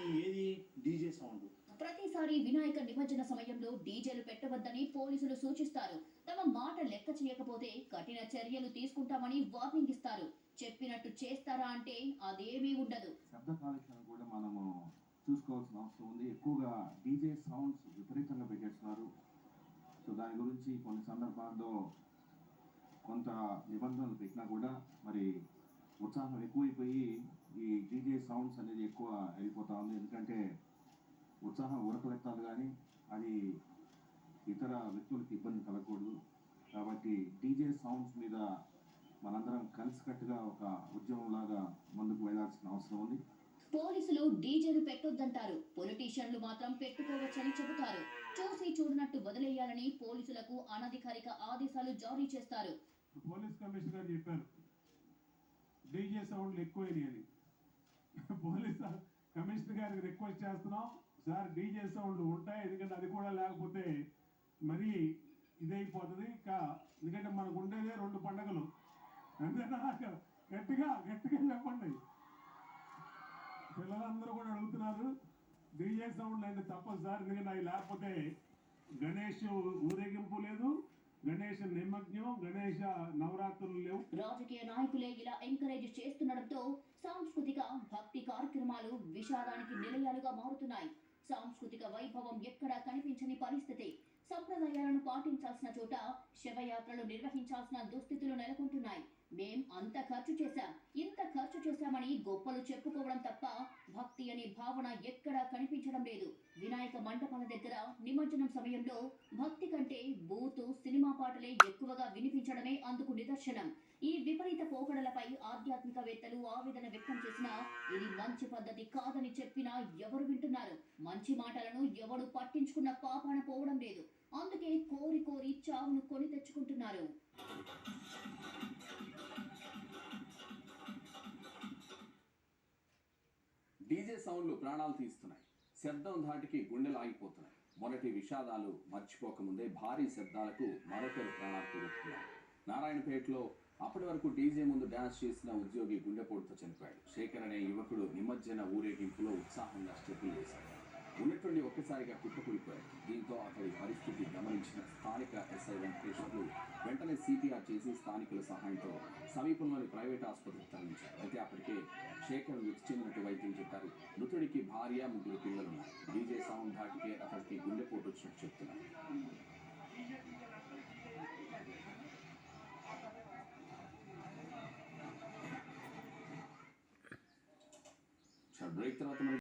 ఈ ఏది DJ sound? ప్రతిసారి వినాయక నిమజ్జన సమయంలో డీజేలు పెట్టవద్దని పోలీసులు సూచిస్తారు. తమ మాట లెక్క చేయకపోతే కఠిన చర్యలు తీసుకుంటామని వార్నింగ్ ఇస్తారు. చెప్పినట్టు చేస్తారా అంటే అదేమీ ఉండదు. శబ్ద కాలుష్యాన్ని కూడా మనము చూసుకోవాల్సిన అవసరం ఉంది. ఎక్కువగా డీజే సౌండ్స్ విపరీతంగా పెట్టేస్తున్నారు. సో దాని గురించి కొన్ని సందర్భాల్లో కొంత నిబంధనలు పెట్టినా కూడా మరి ఉత్సాహం ఎక్కువైపోయి సౌండ్స్ అనేది ఎక్కువ అయిపోతా ఉంది. ఎందుకంటే ఉత్సాహం ఉరకలెత్తాలి కానీ అది ఇతర వ్యక్తులకు ఇబ్బంది కలగకూడదు. కాబట్టి డీజే సౌండ్స్ మీద మనందరం కలిసికట్టుగా ఒక ఉద్యమంలాగా ముందుకు వెళ్ళాల్సిన అవసరం ఉంది. పోలీసులు డీజేలు పెట్టొద్దంటారు. పొలిటీషియన్లు మాత్రం పెట్టుకోవచ్చని చెబుతారు. చూసి చూడనట్టు వదిలేయాలని పోలీసులకు అనధికారిక ఆదేశాలు జారీ చేస్తారు. పోలీస్ కమిషనర్ గారు చెప్పారు. డీజే సౌండ్లు ఎక్కువైనాయి అని పోలీస్ కమిషనర్ గారికి రిక్వెస్ట్ చేస్తున్నాం. సార్ డీజే సౌండ్ ఉంటాయి ఎందుకంటే అది కూడా లేకపోతే మరీ ఇదైపోతుంది. ఇంకా ఎందుకంటే మనకు ఉండేదే రెండు పండగలు. అంతేనా గట్టిగా గట్టిగా చెప్పండి. పిల్లలందరూ కూడా అడుగుతున్నారు డీజే సౌండ్ అంటే తప్పదు సార్ ఎందుకంటే అవి లేకపోతే గణేష్ ఊరేగింపు లేదు. గణేష నిమగ్నం గణేష నవరాత్రులు లేవు. రాజకీయ నాయకులే ఇలా ఎంకరేజ్ చేస్తుండటంతో సాంస్కృతిక భక్తి కార్యక్రమాలు విషాదానికి నిలయాలుగా మారుతున్నాయి. సాంస్కృతిక వైభవం ఎక్కడా కనిపించని పరిస్థితి. సంప్రదాయాలను పాటించాల్సిన చోట శవయాత్రలు నిర్వహించాల్సిన దుస్థితులు నెలకొంటున్నాయి. మేం అంత ఖర్చు చేశాం. చూశామని గొప్పలు చెప్పుకోవడం తప్ప భక్తి అనే భావన ఎక్కడా కనిపించడం లేదు. వినాయక మంటపాల దగ్గర నిమజ్జనం సమయంలో భక్తి కంటే బూతు సినిమా పాటలే ఎక్కువగా వినిపించడమే అందుకు నిదర్శనం. ఈ విపరీత పోకడలపై ఆధ్యాత్మికవేత్తలు ఆవేదన వ్యక్తం చేసినా ఇది మంచి పద్ధతి కాదని చెప్పినా ఎవరు వింటున్నారు? మంచి మాటలను ఎవరు పట్టించుకున్న పాపాన పోవడం లేదు. అందుకే కోరి కోరి చావును కొని తెచ్చుకుంటున్నారు. సౌండ్లు ప్రాణాలు తీస్తున్నాయి. శబ్దం ధాటికి గుండెలు ఆగిపోతున్నాయి మొదటి విషాదాలు మర్చిపోకముందే భారీ శబ్దాలకు మరొకరు ప్రాణాలు కూరుతున్నారు నారాయణపేటలో అప్పటి వరకు డీజే ముందు డాన్స్ చేసిన ఉద్యోగి గుండెపోటుతో చనిపోయాడు. శేఖర్ అనే యువకుడు నిమజ్జన ఊరేగింపులో ఉత్సాహంగా స్టెప్పులు చేశాడు ఒక్కసారిగా కుప్పకూలిపోయాడు దీంతో అతడి పరిస్థితి గమనించిన స్థానిక ఎస్ఐ వెంకటేశ్వర్లు వెంటనే సిపిఆర్ చేసి స్థానికుల సహాయంతో సమీపంలోని ప్రైవేట్ ఆసుపత్రికి తరలించారు. అయితే అప్పటికే శేఖర్ మృతి చెందినట్టు వైద్యం చెప్పారు. మృతుడికి భార్య ముగ్గురు పిల్లలున్నారు. డీజే సౌండ్ ధాటికే అతడికి గుండెపోటు వచ్చినట్టు చెప్తున్నారు. బ్రేక్ తర్వాత